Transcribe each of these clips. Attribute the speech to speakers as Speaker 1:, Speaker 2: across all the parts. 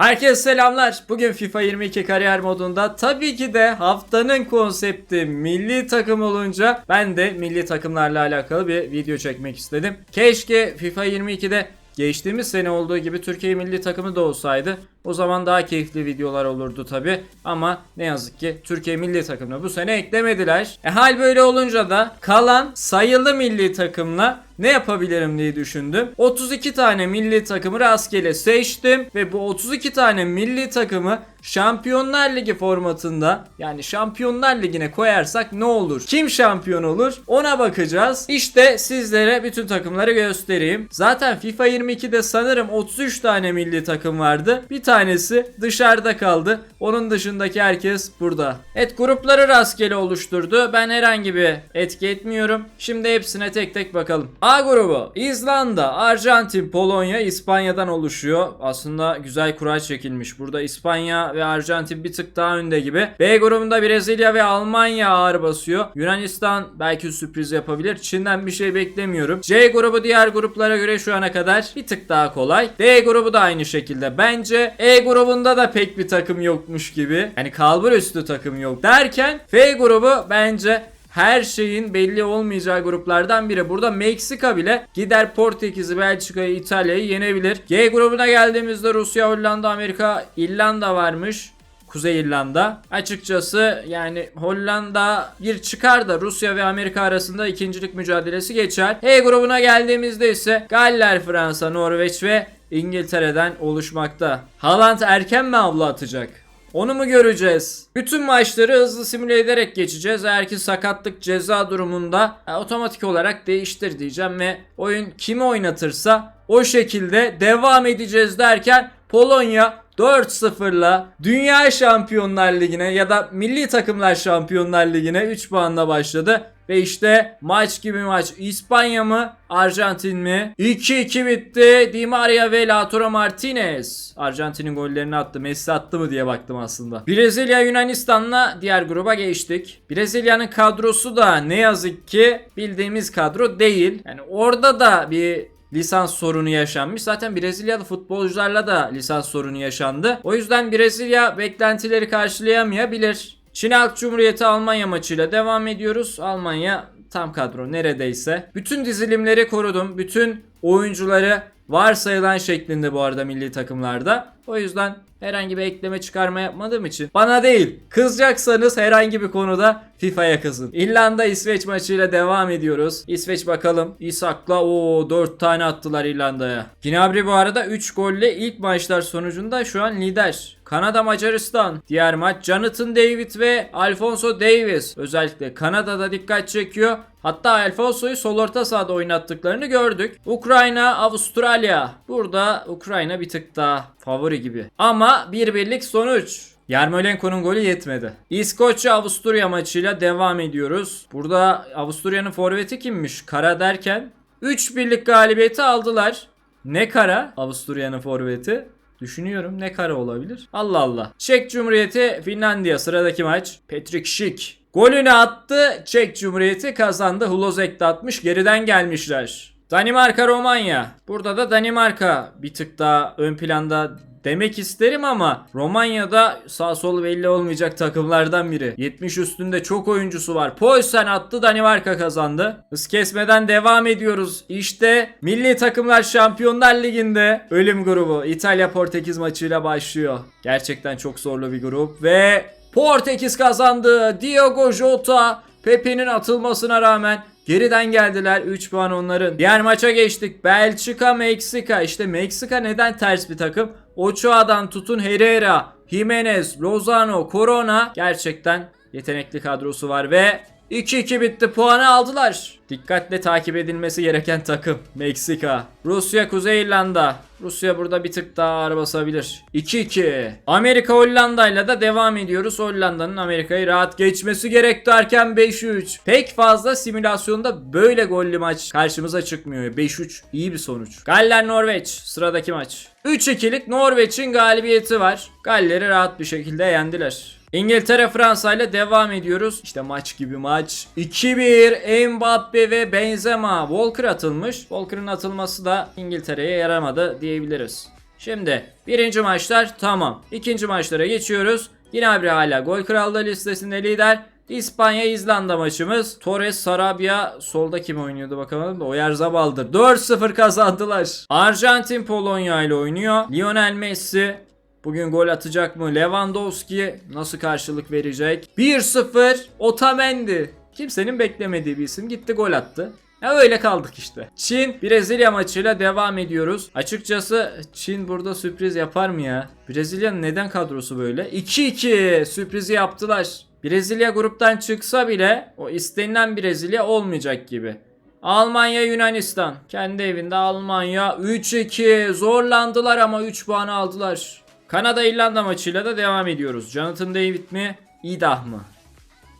Speaker 1: Herkese selamlar. Bugün FIFA 22 kariyer modunda tabii ki de haftanın konsepti milli takım olunca ben de milli takımlarla alakalı bir video çekmek istedim. Keşke FIFA 22'de geçtiğimiz sene olduğu gibi Türkiye milli takımı da olsaydı. O zaman daha keyifli videolar olurdu tabi ama ne yazık ki Türkiye milli takımına bu sene eklemediler. E hal böyle olunca da kalan sayılı milli takımla ne yapabilirim diye düşündüm. 32 tane milli takımı rastgele seçtim ve bu 32 tane milli takımı Şampiyonlar Ligi formatında yani Şampiyonlar Ligi'ne koyarsak ne olur? Kim şampiyon olur? Ona bakacağız. İşte sizlere bütün takımları göstereyim. Zaten FIFA 22'de sanırım 33 tane milli takım vardı. Bir tanesi dışarıda kaldı. Onun dışındaki herkes burada. Evet grupları rastgele oluşturdu. Ben herhangi bir etki etmiyorum. Şimdi hepsine tek tek bakalım. A grubu İzlanda, Arjantin, Polonya, İspanya'dan oluşuyor. Aslında güzel kura çekilmiş. Burada İspanya ve Arjantin bir tık daha önde gibi. B grubunda Brezilya ve Almanya ağır basıyor. Yunanistan belki sürpriz yapabilir. Çin'den bir şey beklemiyorum. C grubu diğer gruplara göre şu ana kadar bir tık daha kolay. D grubu da aynı şekilde. Bence E grubunda da pek bir takım yokmuş gibi. Yani kalbur üstü takım yok derken F grubu bence her şeyin belli olmayacağı gruplardan biri. Burada Meksika bile gider Portekiz'i, Belçika'yı, İtalya'yı yenebilir. G grubuna geldiğimizde Rusya, Hollanda, Amerika, İrlanda varmış. Kuzey İrlanda. Açıkçası yani Hollanda bir çıkar da Rusya ve Amerika arasında ikincilik mücadelesi geçer. H grubuna geldiğimizde ise Galler, Fransa, Norveç ve İngiltere'den oluşmakta. Haaland erken mi avlu atacak? Onu mu göreceğiz? Bütün maçları hızlı simüle ederek geçeceğiz. Eğer ki sakatlık ceza durumunda e, otomatik olarak değiştir diyeceğim ve oyun kimi oynatırsa o şekilde devam edeceğiz derken Polonya 4-0'la Dünya Şampiyonlar Ligi'ne ya da Milli Takımlar Şampiyonlar Ligi'ne 3 puanla başladı. Ve işte maç gibi maç. İspanya mı? Arjantin mi? 2-2 bitti. Di Maria ve Lautaro Martinez. Arjantin'in gollerini attı. Messi attı mı diye baktım aslında. Brezilya Yunanistan'la diğer gruba geçtik. Brezilya'nın kadrosu da ne yazık ki bildiğimiz kadro değil. Yani orada da bir lisans sorunu yaşanmış. Zaten Brezilyalı futbolcularla da lisans sorunu yaşandı. O yüzden Brezilya beklentileri karşılayamayabilir. Çin Halk Cumhuriyeti Almanya maçıyla devam ediyoruz. Almanya tam kadro neredeyse. Bütün dizilimleri korudum. Bütün oyuncuları varsayılan şeklinde bu arada milli takımlarda. O yüzden herhangi bir ekleme çıkarma yapmadığım için bana değil kızacaksanız herhangi bir konuda FIFA'ya kızın. İrlanda İsveç maçıyla devam ediyoruz. İsveç bakalım. İshak'la o 4 tane attılar İrlanda'ya. Gnabry bu arada 3 golle ilk maçlar sonucunda şu an lider. Kanada Macaristan. Diğer maç Jonathan David ve Alfonso Davis. Özellikle Kanada'da dikkat çekiyor. Hatta Alfonso'yu sol orta sahada oynattıklarını gördük. Ukrayna, Avustralya. Burada Ukrayna bir tık daha favori gibi. Ama bir birlik sonuç. Yarmolenko'nun golü yetmedi. İskoçya Avusturya maçıyla devam ediyoruz. Burada Avusturya'nın forveti kimmiş? Kara derken 3 birlik galibiyeti aldılar. Ne kara Avusturya'nın forveti? Düşünüyorum ne kara olabilir? Allah Allah. Çek Cumhuriyeti Finlandiya sıradaki maç. Patrick Schick. Golünü attı. Çek Cumhuriyeti kazandı. Hulozek de atmış. Geriden gelmişler. Danimarka Romanya. Burada da Danimarka bir tık daha ön planda demek isterim ama Romanya'da sağ sol belli olmayacak takımlardan biri. 70 üstünde çok oyuncusu var. Poulsen attı Danimarka kazandı. Hız kesmeden devam ediyoruz. İşte milli takımlar Şampiyonlar Ligi'nde ölüm grubu İtalya Portekiz maçıyla başlıyor. Gerçekten çok zorlu bir grup ve Portekiz kazandı. Diogo Jota Pepe'nin atılmasına rağmen Geriden geldiler 3 puan onların. Diğer maça geçtik. Belçika, Meksika. İşte Meksika neden ters bir takım? Ochoa'dan tutun Herrera, Jimenez, Lozano, Corona. Gerçekten yetenekli kadrosu var ve 2-2 bitti puanı aldılar. Dikkatle takip edilmesi gereken takım Meksika. Rusya Kuzey İrlanda. Rusya burada bir tık daha ağır basabilir. 2-2. Amerika Hollanda ile de devam ediyoruz. Hollanda'nın Amerika'yı rahat geçmesi gerek derken 5-3. Pek fazla simülasyonda böyle gollü maç karşımıza çıkmıyor. 5-3 iyi bir sonuç. Galler Norveç sıradaki maç. 3-2'lik Norveç'in galibiyeti var. Galler'i rahat bir şekilde yendiler. İngiltere Fransa ile devam ediyoruz. İşte maç gibi maç. 2-1 Mbappe ve Benzema. Walker atılmış. Walker'ın atılması da İngiltere'ye yaramadı diyebiliriz. Şimdi birinci maçlar tamam. İkinci maçlara geçiyoruz. Gnabry hala gol krallığı listesinde lider. İspanya İzlanda maçımız. Torres Sarabia solda kim oynuyordu bakalım da Oyarzabal'dır. 4-0 kazandılar. Arjantin Polonya ile oynuyor. Lionel Messi bugün gol atacak mı? Lewandowski nasıl karşılık verecek? 1-0 Otamendi. Kimsenin beklemediği bir isim gitti gol attı. Ya öyle kaldık işte. Çin Brezilya maçıyla devam ediyoruz. Açıkçası Çin burada sürpriz yapar mı ya? Brezilya'nın neden kadrosu böyle? 2-2 sürprizi yaptılar. Brezilya gruptan çıksa bile o istenilen Brezilya olmayacak gibi. Almanya Yunanistan. Kendi evinde Almanya 3-2 zorlandılar ama 3 puan aldılar. Kanada İrlanda maçıyla da devam ediyoruz. Jonathan David mi? İdah mı?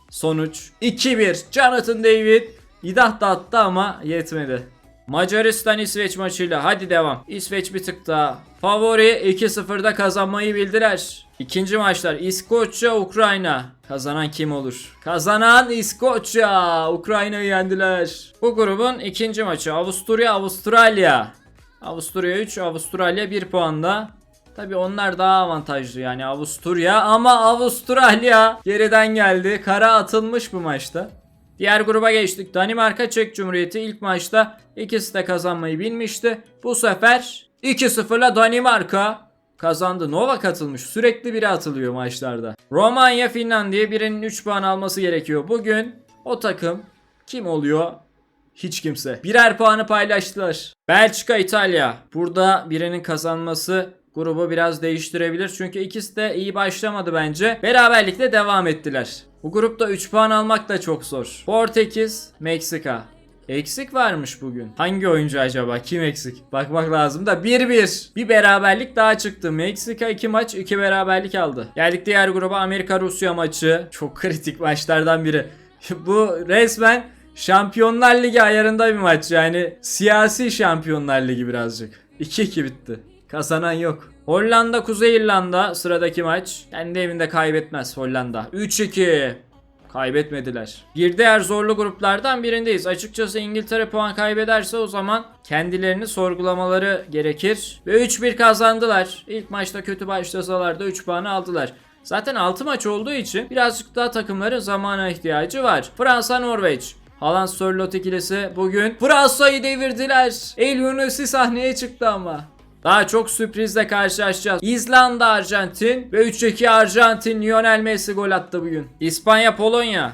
Speaker 1: Sonuç 2-1. Jonathan David İdah da attı ama yetmedi. Macaristan İsveç maçıyla hadi devam. İsveç bir tık daha. Favori 2-0'da kazanmayı bildiler. İkinci maçlar İskoçya Ukrayna. Kazanan kim olur? Kazanan İskoçya. Ukrayna'yı yendiler. Bu grubun ikinci maçı Avusturya Avustralya. Avusturya 3 Avustralya 1 puanda. Tabi onlar daha avantajlı yani Avusturya ama Avustralya geriden geldi. Kara atılmış bu maçta. Diğer gruba geçtik. Danimarka Çek Cumhuriyeti ilk maçta ikisi de kazanmayı bilmişti. Bu sefer 2-0'la Danimarka kazandı. Nova katılmış. Sürekli biri atılıyor maçlarda. Romanya Finlandiya birinin 3 puan alması gerekiyor. Bugün o takım kim oluyor? Hiç kimse. Birer puanı paylaştılar. Belçika İtalya. Burada birinin kazanması grubu biraz değiştirebilir. Çünkü ikisi de iyi başlamadı bence. Beraberlikle devam ettiler. Bu grupta 3 puan almak da çok zor. Portekiz, Meksika. Eksik varmış bugün. Hangi oyuncu acaba? Kim eksik? Bakmak lazım da 1-1. Bir beraberlik daha çıktı. Meksika 2 maç 2 beraberlik aldı. Geldik diğer gruba Amerika Rusya maçı. Çok kritik maçlardan biri. Bu resmen Şampiyonlar Ligi ayarında bir maç yani siyasi Şampiyonlar Ligi birazcık. 2-2 bitti. Kazanan yok. Hollanda Kuzey İrlanda sıradaki maç. Kendi evinde kaybetmez Hollanda. 3-2. Kaybetmediler. Bir diğer zorlu gruplardan birindeyiz. Açıkçası İngiltere puan kaybederse o zaman kendilerini sorgulamaları gerekir. Ve 3-1 kazandılar. İlk maçta kötü başlasalar da 3 puanı aldılar. Zaten 6 maç olduğu için birazcık daha takımların zamana ihtiyacı var. Fransa Norveç. Haaland Sörlot ikilisi bugün Fransa'yı devirdiler. El Yunus'i sahneye çıktı ama. Daha çok sürprizle karşılaşacağız. İzlanda Arjantin ve 3-2 Arjantin Lionel Messi gol attı bugün. İspanya Polonya.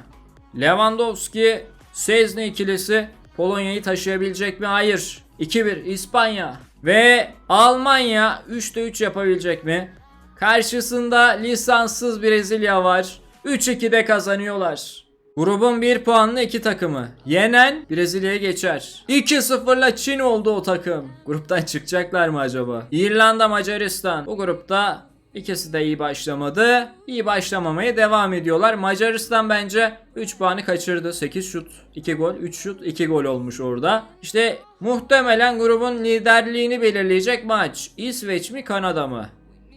Speaker 1: Lewandowski Sezne ikilisi Polonya'yı taşıyabilecek mi? Hayır. 2-1 İspanya. Ve Almanya 3'te 3 yapabilecek mi? Karşısında lisanssız Brezilya var. 3-2'de kazanıyorlar. Grubun 1 puanlı iki takımı. Yenen Brezilya'ya geçer. 2-0'la Çin oldu o takım. Gruptan çıkacaklar mı acaba? İrlanda Macaristan. Bu grupta ikisi de iyi başlamadı. İyi başlamamaya devam ediyorlar. Macaristan bence 3 puanı kaçırdı. 8 şut, 2 gol, 3 şut, 2 gol olmuş orada. İşte muhtemelen grubun liderliğini belirleyecek maç. İsveç mi Kanada mı?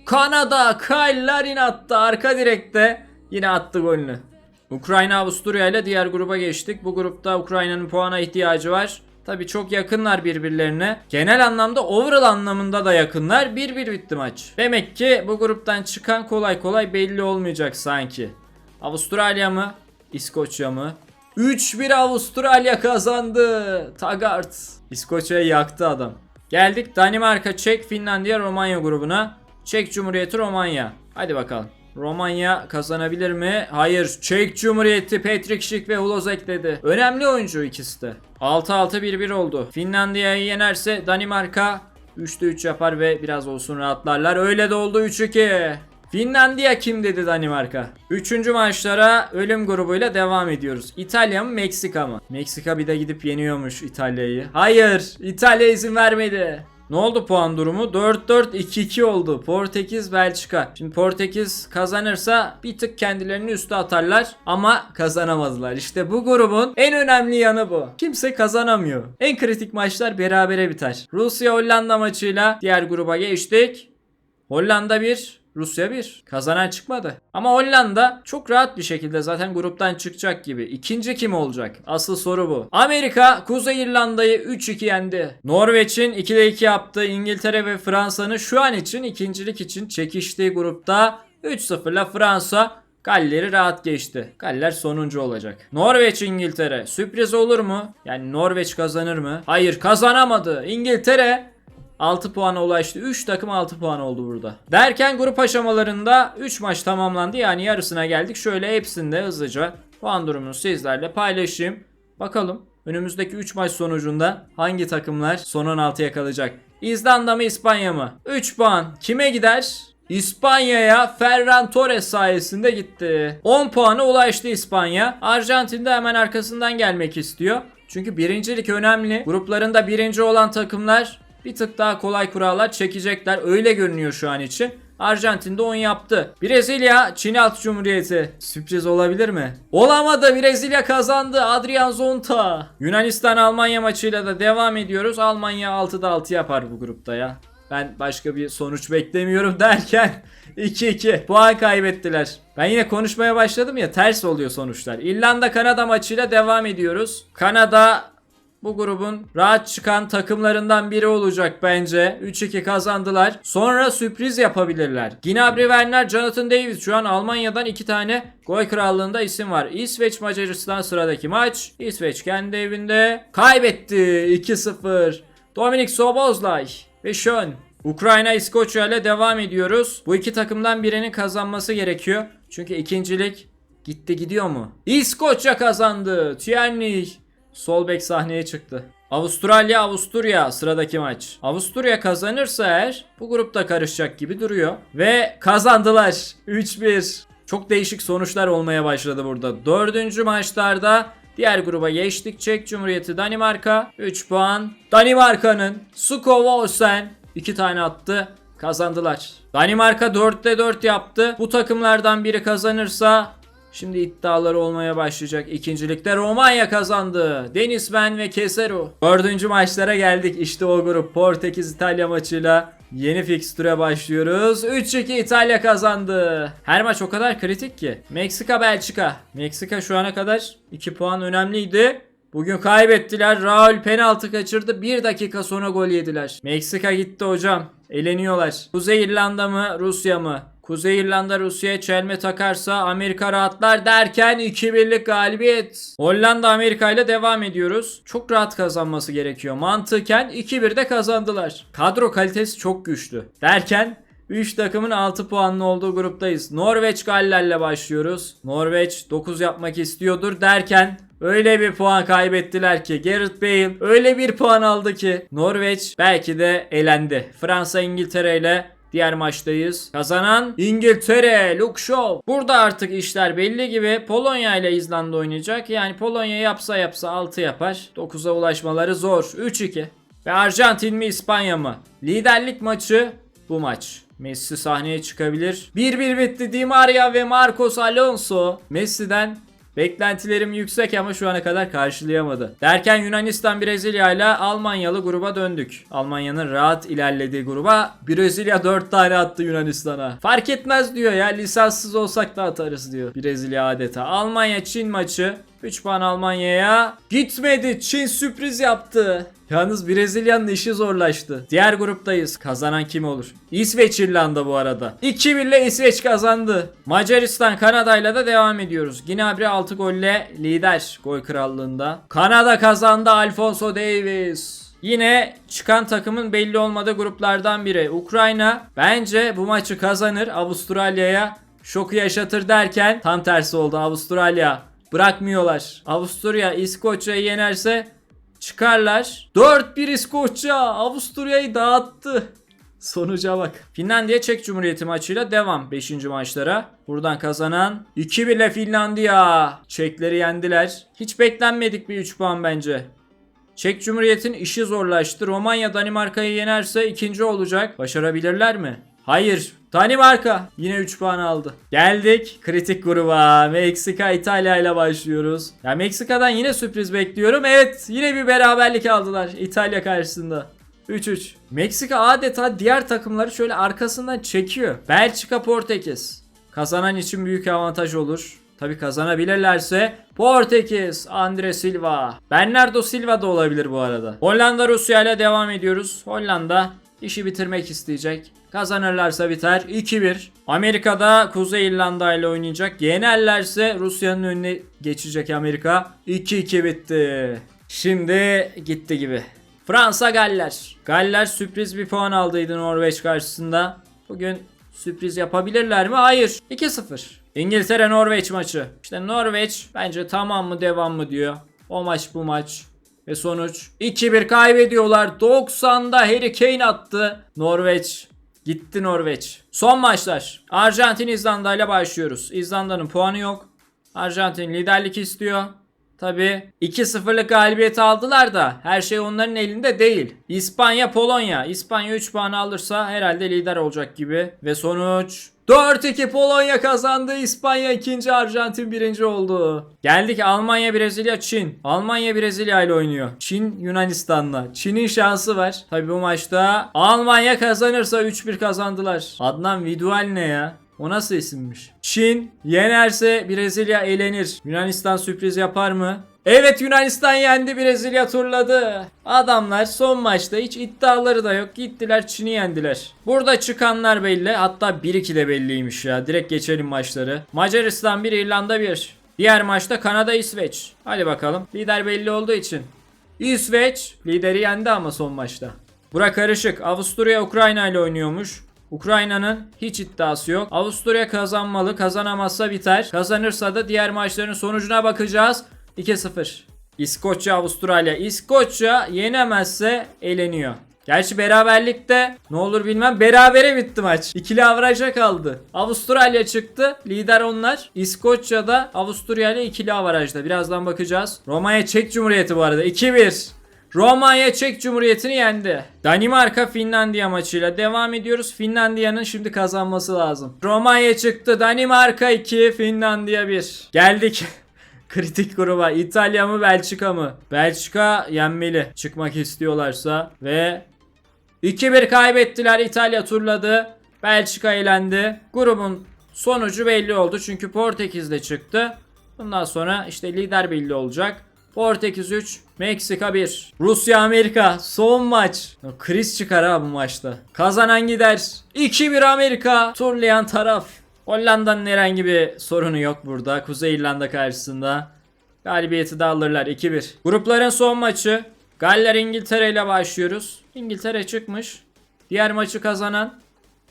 Speaker 1: Kanada Kyle Larin attı arka direkte. Yine attı golünü. Ukrayna Avusturya ile diğer gruba geçtik. Bu grupta Ukrayna'nın puana ihtiyacı var. Tabi çok yakınlar birbirlerine. Genel anlamda overall anlamında da yakınlar. 1-1 bitti maç. Demek ki bu gruptan çıkan kolay kolay belli olmayacak sanki. Avustralya mı? İskoçya mı? 3-1 Avustralya kazandı. Taggart. İskoçya'yı yaktı adam. Geldik Danimarka, Çek, Finlandiya, Romanya grubuna. Çek Cumhuriyeti, Romanya. Hadi bakalım. Romanya kazanabilir mi? Hayır. Çek Cumhuriyeti Patrick Schick ve Uloz ekledi. Önemli oyuncu ikisi de. 6-6-1-1 oldu. Finlandiya'yı yenerse Danimarka 3'te 3 yapar ve biraz olsun rahatlarlar. Öyle de oldu 3-2. Finlandiya kim dedi Danimarka? Üçüncü maçlara ölüm grubuyla devam ediyoruz. İtalya mı Meksika mı? Meksika bir de gidip yeniyormuş İtalya'yı. Hayır İtalya izin vermedi. Ne oldu puan durumu? 4-4-2-2 oldu. Portekiz Belçika. Şimdi Portekiz kazanırsa bir tık kendilerini üste atarlar ama kazanamadılar. İşte bu grubun en önemli yanı bu. Kimse kazanamıyor. En kritik maçlar berabere biter. Rusya Hollanda maçıyla diğer gruba geçtik. Hollanda 1, Rusya 1. Kazanan çıkmadı. Ama Hollanda çok rahat bir şekilde zaten gruptan çıkacak gibi. İkinci kim olacak? Asıl soru bu. Amerika Kuzey İrlanda'yı 3-2 yendi. Norveç'in 2'de 2 yaptığı İngiltere ve Fransa'nın şu an için ikincilik için çekiştiği grupta 3-0'la Fransa Galler'i rahat geçti. Galler sonuncu olacak. Norveç İngiltere sürpriz olur mu? Yani Norveç kazanır mı? Hayır kazanamadı. İngiltere 6 puana ulaştı. 3 takım 6 puan oldu burada. Derken grup aşamalarında 3 maç tamamlandı. Yani yarısına geldik. Şöyle hepsinde hızlıca puan durumunu sizlerle paylaşayım. Bakalım önümüzdeki 3 maç sonucunda hangi takımlar son 16'ya kalacak? İzlanda mı İspanya mı? 3 puan kime gider? İspanya'ya Ferran Torres sayesinde gitti. 10 puana ulaştı İspanya. Arjantin de hemen arkasından gelmek istiyor. Çünkü birincilik önemli. Gruplarında birinci olan takımlar bir tık daha kolay kurallar çekecekler. Öyle görünüyor şu an için. Arjantin'de 10 yaptı. Brezilya, Çin Halk Cumhuriyeti. Sürpriz olabilir mi? Olamadı. Brezilya kazandı. Adrian Zonta. Yunanistan Almanya maçıyla da devam ediyoruz. Almanya 6'da 6 yapar bu grupta ya. Ben başka bir sonuç beklemiyorum derken 2-2 puan kaybettiler. Ben yine konuşmaya başladım ya ters oluyor sonuçlar. İrlanda Kanada maçıyla devam ediyoruz. Kanada bu grubun rahat çıkan takımlarından biri olacak bence. 3-2 kazandılar. Sonra sürpriz yapabilirler. Gnabry Werner, Jonathan David şu an Almanya'dan iki tane gol krallığında isim var. İsveç Macaristan sıradaki maç. İsveç kendi evinde kaybetti 2-0. Dominik Sobozlay ve Schön. Ukrayna İskoçya ile devam ediyoruz. Bu iki takımdan birinin kazanması gerekiyor. Çünkü ikincilik gitti gidiyor mu? İskoçya kazandı. Tierney sol bek sahneye çıktı. Avustralya Avusturya sıradaki maç. Avusturya kazanırsa eğer bu grupta karışacak gibi duruyor. Ve kazandılar. 3-1. Çok değişik sonuçlar olmaya başladı burada. Dördüncü maçlarda Diğer gruba geçtik. Çek Cumhuriyeti Danimarka 3 puan. Danimarka'nın Skov Olsen 2 tane attı. Kazandılar. Danimarka 4'te 4 yaptı. Bu takımlardan biri kazanırsa Şimdi iddiaları olmaya başlayacak. İkincilikte Romanya kazandı. Denismen ve Kesero. Dördüncü maçlara geldik. İşte o grup Portekiz İtalya maçıyla yeni fikstüre başlıyoruz. 3-2 İtalya kazandı. Her maç o kadar kritik ki. Meksika Belçika. Meksika şu ana kadar 2 puan önemliydi. Bugün kaybettiler. Raul penaltı kaçırdı. 1 dakika sonra gol yediler. Meksika gitti hocam. Eleniyorlar. Kuzey İrlanda mı Rusya mı? Kuzey İrlanda Rusya'ya çelme takarsa Amerika rahatlar derken 2-1'lik galibiyet. Hollanda Amerika ile devam ediyoruz. Çok rahat kazanması gerekiyor. Mantıken 2-1'de kazandılar. Kadro kalitesi çok güçlü. Derken 3 takımın 6 puanlı olduğu gruptayız. Norveç Galler'le başlıyoruz. Norveç 9 yapmak istiyordur derken Öyle bir puan kaybettiler ki Gareth Bale öyle bir puan aldı ki Norveç belki de elendi. Fransa İngiltere ile Diğer maçtayız. Kazanan İngiltere, Luke Shaw. Burada artık işler belli gibi. Polonya ile İzlanda oynayacak. Yani Polonya yapsa yapsa 6 yapar. 9'a ulaşmaları zor. 3-2. Ve Arjantin mi İspanya mı? Liderlik maçı bu maç. Messi sahneye çıkabilir. 1-1 bitti Di Maria ve Marcos Alonso. Messi'den Beklentilerim yüksek ama şu ana kadar karşılayamadı. Derken Yunanistan Brezilya ile Almanyalı gruba döndük. Almanya'nın rahat ilerlediği gruba Brezilya 4 tane attı Yunanistan'a. Fark etmez diyor ya lisanssız olsak da atarız diyor Brezilya adeta. Almanya Çin maçı 3 puan Almanya'ya gitmedi. Çin sürpriz yaptı. Yalnız Brezilya'nın işi zorlaştı. Diğer gruptayız. Kazanan kim olur? İsveç İrlanda bu arada. 2-1 ile İsveç kazandı. Macaristan Kanada ile de devam ediyoruz. Gnabry 6 golle lider gol krallığında. Kanada kazandı Alfonso Davis. Yine çıkan takımın belli olmadığı gruplardan biri. Ukrayna bence bu maçı kazanır. Avustralya'ya şoku yaşatır derken tam tersi oldu. Avustralya bırakmıyorlar. Avusturya İskoçya'yı yenerse çıkarlar. 4-1 İskoçya Avusturya'yı dağıttı. Sonuca bak. Finlandiya Çek Cumhuriyeti maçıyla devam 5. maçlara. Buradan kazanan 2-1 ile Finlandiya. Çekleri yendiler. Hiç beklenmedik bir 3 puan bence. Çek Cumhuriyeti'nin işi zorlaştı. Romanya Danimarka'yı yenerse ikinci olacak. Başarabilirler mi? Hayır. Danimarka yine 3 puan aldı. Geldik kritik gruba. Meksika İtalya ile başlıyoruz. Ya Meksika'dan yine sürpriz bekliyorum. Evet yine bir beraberlik aldılar İtalya karşısında. 3-3. Meksika adeta diğer takımları şöyle arkasından çekiyor. Belçika Portekiz. Kazanan için büyük avantaj olur. Tabi kazanabilirlerse Portekiz, Andre Silva. Bernardo Silva da olabilir bu arada. Hollanda Rusya ile devam ediyoruz. Hollanda işi bitirmek isteyecek. Kazanırlarsa biter 2-1. Amerika'da Kuzey İrlanda ile oynayacak. Yenerlerse Rusya'nın önüne geçecek Amerika. 2-2 bitti. Şimdi gitti gibi. Fransa Galler. Galler sürpriz bir puan aldıydı Norveç karşısında. Bugün sürpriz yapabilirler mi? Hayır. 2-0. İngiltere Norveç maçı. İşte Norveç bence tamam mı devam mı diyor. O maç bu maç. Ve sonuç 2-1 kaybediyorlar. 90'da Harry Kane attı. Norveç Gitti Norveç. Son maçlar. Arjantin İzlanda ile başlıyoruz. İzlanda'nın puanı yok. Arjantin liderlik istiyor. Tabi 2-0'lık galibiyeti aldılar da her şey onların elinde değil. İspanya Polonya. İspanya 3 puan alırsa herhalde lider olacak gibi. Ve sonuç 4-2 Polonya kazandı. İspanya ikinci, Arjantin birinci oldu. Geldik Almanya, Brezilya, Çin. Almanya Brezilya ile oynuyor. Çin Yunanistan'la. Çin'in şansı var. Tabi bu maçta Almanya kazanırsa 3-1 kazandılar. Adnan Vidual ne ya? O nasıl isimmiş? Çin yenerse Brezilya elenir. Yunanistan sürpriz yapar mı? Evet Yunanistan yendi Brezilya turladı. Adamlar son maçta hiç iddiaları da yok. Gittiler Çin'i yendiler. Burada çıkanlar belli. Hatta 1-2 de belliymiş ya. Direkt geçelim maçları. Macaristan 1 İrlanda 1. Diğer maçta Kanada İsveç. Hadi bakalım. Lider belli olduğu için. İsveç lideri yendi ama son maçta. Bura karışık. Avusturya Ukrayna ile oynuyormuş. Ukrayna'nın hiç iddiası yok. Avusturya kazanmalı. Kazanamazsa biter. Kazanırsa da diğer maçların sonucuna bakacağız. 2-0. İskoçya Avustralya. İskoçya yenemezse eleniyor. Gerçi beraberlikte ne olur bilmem berabere bitti maç. İkili avraja kaldı. Avustralya çıktı. Lider onlar. İskoçya'da Avusturya ile ikili avarajda. Birazdan bakacağız. Romanya Çek Cumhuriyeti bu arada. 2-1. Romanya Çek Cumhuriyeti'ni yendi. Danimarka Finlandiya maçıyla devam ediyoruz. Finlandiya'nın şimdi kazanması lazım. Romanya çıktı. Danimarka 2, Finlandiya 1. Geldik. Kritik gruba İtalya mı Belçika mı? Belçika yenmeli çıkmak istiyorlarsa ve 2-1 kaybettiler İtalya turladı. Belçika eğlendi. Grubun sonucu belli oldu çünkü Portekiz de çıktı. Bundan sonra işte lider belli olacak. Portekiz 3, Meksika 1. Rusya Amerika son maç. Kriz çıkar ha bu maçta. Kazanan gider. 2-1 Amerika. Turlayan taraf. Hollanda'nın herhangi bir sorunu yok burada. Kuzey İrlanda karşısında. Galibiyeti de alırlar 2-1. Grupların son maçı. Galler İngiltere ile başlıyoruz. İngiltere çıkmış. Diğer maçı kazanan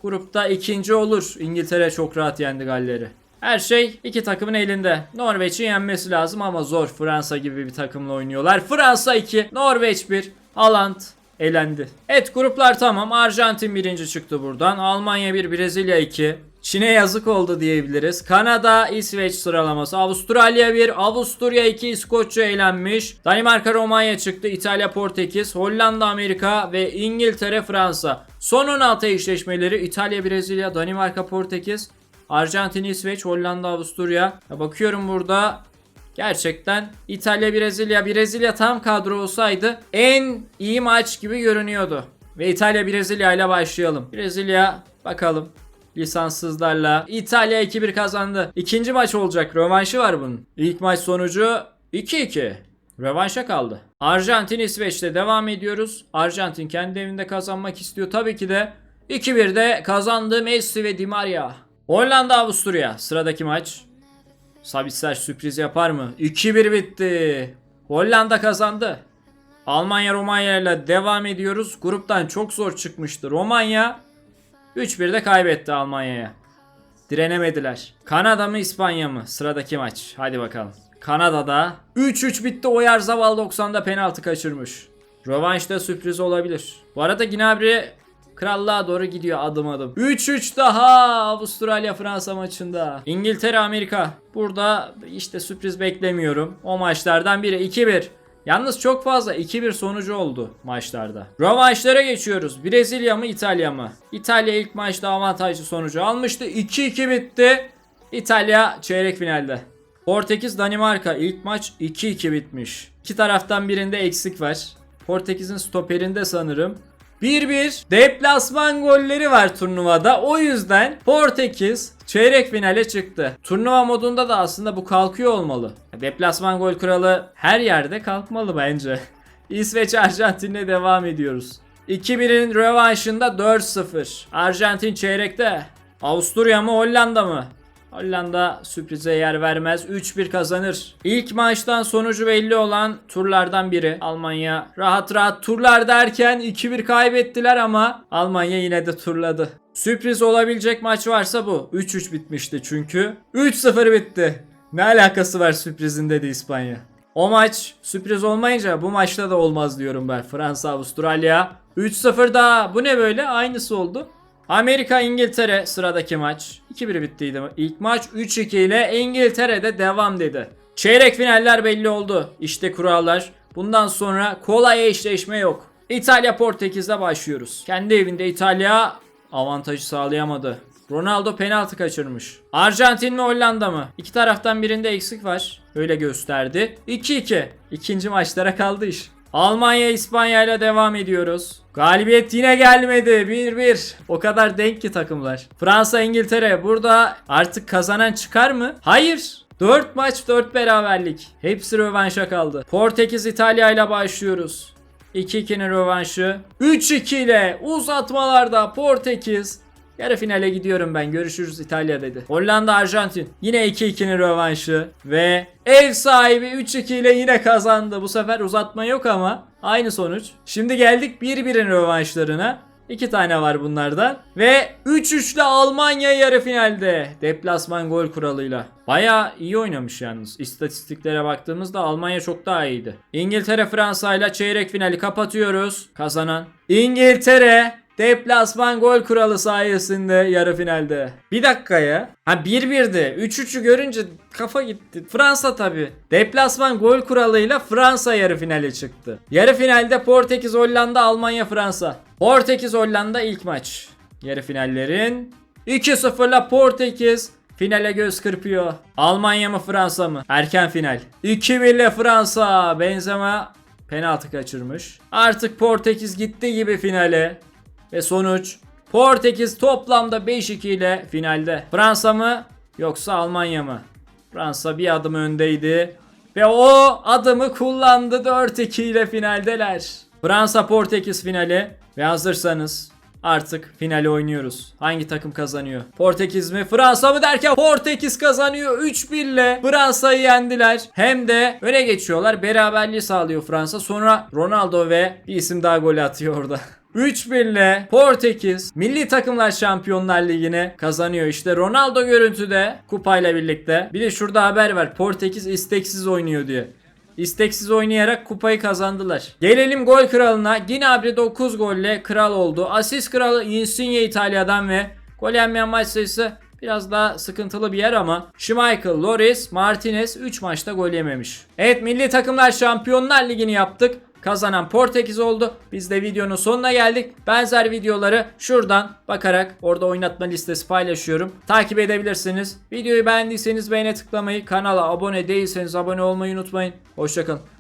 Speaker 1: grupta ikinci olur. İngiltere çok rahat yendi Galler'i. Her şey iki takımın elinde. Norveç'in yenmesi lazım ama zor. Fransa gibi bir takımla oynuyorlar. Fransa 2, Norveç 1, Haaland elendi. Evet gruplar tamam. Arjantin birinci çıktı buradan. Almanya 1, Brezilya 2. Çin'e yazık oldu diyebiliriz. Kanada, İsveç sıralaması. Avustralya 1, Avusturya 2, İskoçya eğlenmiş. Danimarka, Romanya çıktı. İtalya, Portekiz, Hollanda, Amerika ve İngiltere, Fransa. Son 16 eşleşmeleri İtalya, Brezilya, Danimarka, Portekiz, Arjantin, İsveç, Hollanda, Avusturya. Ya bakıyorum burada gerçekten İtalya, Brezilya, Brezilya tam kadro olsaydı en iyi maç gibi görünüyordu. Ve İtalya, Brezilya ile başlayalım. Brezilya bakalım lisanssızlarla. İtalya 2-1 kazandı. İkinci maç olacak. Rövanşı var bunun. İlk maç sonucu 2-2. Rövanşa kaldı. Arjantin İsveç'te devam ediyoruz. Arjantin kendi evinde kazanmak istiyor. Tabii ki de 2-1'de kazandı Messi ve Di Maria. Hollanda Avusturya sıradaki maç. Sabitzer sürpriz yapar mı? 2-1 bitti. Hollanda kazandı. Almanya Romanya ile devam ediyoruz. Gruptan çok zor çıkmıştı. Romanya 3-1'de kaybetti Almanya'ya. Direnemediler. Kanada mı İspanya mı? Sıradaki maç. Hadi bakalım. Kanada'da 3-3 bitti. Oyarzaval 90'da penaltı kaçırmış. Rövanşta sürpriz olabilir. Bu arada Gnabry krallığa doğru gidiyor adım adım. 3-3 daha Avustralya Fransa maçında. İngiltere Amerika. Burada işte sürpriz beklemiyorum. O maçlardan biri 2-1. Yalnız çok fazla 2-1 sonucu oldu maçlarda. Rövanşlara geçiyoruz. Brezilya mı İtalya mı? İtalya ilk maçta avantajlı sonucu almıştı. 2-2 bitti. İtalya çeyrek finalde. Portekiz Danimarka ilk maç 2-2 bitmiş. İki taraftan birinde eksik var. Portekiz'in stoperinde sanırım. 1-1 deplasman golleri var turnuvada. O yüzden Portekiz çeyrek finale çıktı. Turnuva modunda da aslında bu kalkıyor olmalı. Deplasman gol kuralı her yerde kalkmalı bence. İsveç Arjantin'le devam ediyoruz. 2-1'in rövanşında 4-0. Arjantin çeyrekte. Avusturya mı Hollanda mı? Hollanda sürprize yer vermez. 3-1 kazanır. İlk maçtan sonucu belli olan turlardan biri. Almanya rahat rahat turlar derken 2-1 kaybettiler ama Almanya yine de turladı. Sürpriz olabilecek maç varsa bu. 3-3 bitmişti çünkü. 3-0 bitti. Ne alakası var sürprizin dedi İspanya. O maç sürpriz olmayınca bu maçta da olmaz diyorum ben. Fransa Avustralya 3-0 daha. Bu ne böyle? Aynısı oldu. Amerika İngiltere sıradaki maç. 2-1 bittiydi ilk maç. 3-2 ile İngiltere'de devam dedi. Çeyrek finaller belli oldu. İşte kurallar. Bundan sonra kolay eşleşme yok. İtalya Portekiz'le başlıyoruz. Kendi evinde İtalya avantajı sağlayamadı. Ronaldo penaltı kaçırmış. Arjantin mi Hollanda mı? İki taraftan birinde eksik var. Öyle gösterdi. 2-2. İkinci maçlara kaldı iş. Almanya İspanya ile devam ediyoruz. Galibiyet yine gelmedi. 1-1. O kadar denk ki takımlar. Fransa İngiltere burada artık kazanan çıkar mı? Hayır. 4 maç 4 beraberlik. Hepsi rövanşa kaldı. Portekiz İtalya ile başlıyoruz. 2-2'nin rövanşı. 3-2 ile uzatmalarda Portekiz Yarı finale gidiyorum ben. Görüşürüz İtalya dedi. Hollanda Arjantin. Yine 2-2'nin rövanşı. Ve ev sahibi 3-2 ile yine kazandı. Bu sefer uzatma yok ama aynı sonuç. Şimdi geldik 1-1'in rövanşlarına. İki tane var bunlardan. Ve 3-3 ile Almanya yarı finalde. Deplasman gol kuralıyla. Baya iyi oynamış yalnız. İstatistiklere baktığımızda Almanya çok daha iyiydi. İngiltere Fransa ile çeyrek finali kapatıyoruz. Kazanan İngiltere Deplasman gol kuralı sayesinde yarı finalde. Bir dakika ya. Ha 1-1'di. 3-3'ü görünce kafa gitti. Fransa tabi. Deplasman gol kuralıyla Fransa yarı finale çıktı. Yarı finalde Portekiz, Hollanda, Almanya, Fransa. Portekiz, Hollanda ilk maç. Yarı finallerin 2-0'la Portekiz Finale göz kırpıyor. Almanya mı Fransa mı? Erken final. 2-1 ile Fransa. Benzema penaltı kaçırmış. Artık Portekiz gitti gibi finale. Ve sonuç Portekiz toplamda 5-2 ile finalde. Fransa mı yoksa Almanya mı? Fransa bir adım öndeydi. Ve o adımı kullandı 4-2 ile finaldeler. Fransa Portekiz finali ve hazırsanız artık finali oynuyoruz. Hangi takım kazanıyor? Portekiz mi Fransa mı derken Portekiz kazanıyor 3-1 ile Fransa'yı yendiler. Hem de öne geçiyorlar. Beraberliği sağlıyor Fransa. Sonra Ronaldo ve bir isim daha gol atıyor orada. 3-1 ile Portekiz Milli Takımlar Şampiyonlar Ligi'ni kazanıyor. İşte Ronaldo görüntüde kupayla birlikte. Bir de şurada haber var. Portekiz isteksiz oynuyor diye. İsteksiz oynayarak kupayı kazandılar. Gelelim gol kralına. Gnabry 9 golle kral oldu. Asist kralı Insigne İtalya'dan ve gol yenmeyen maç sayısı Biraz daha sıkıntılı bir yer ama Schmeichel, Loris, Martinez 3 maçta gol yememiş. Evet milli takımlar Şampiyonlar Ligi'ni yaptık. Kazanan Portekiz oldu. Biz de videonun sonuna geldik. Benzer videoları şuradan bakarak orada oynatma listesi paylaşıyorum. Takip edebilirsiniz. Videoyu beğendiyseniz beğene tıklamayı, kanala abone değilseniz abone olmayı unutmayın. Hoşçakalın.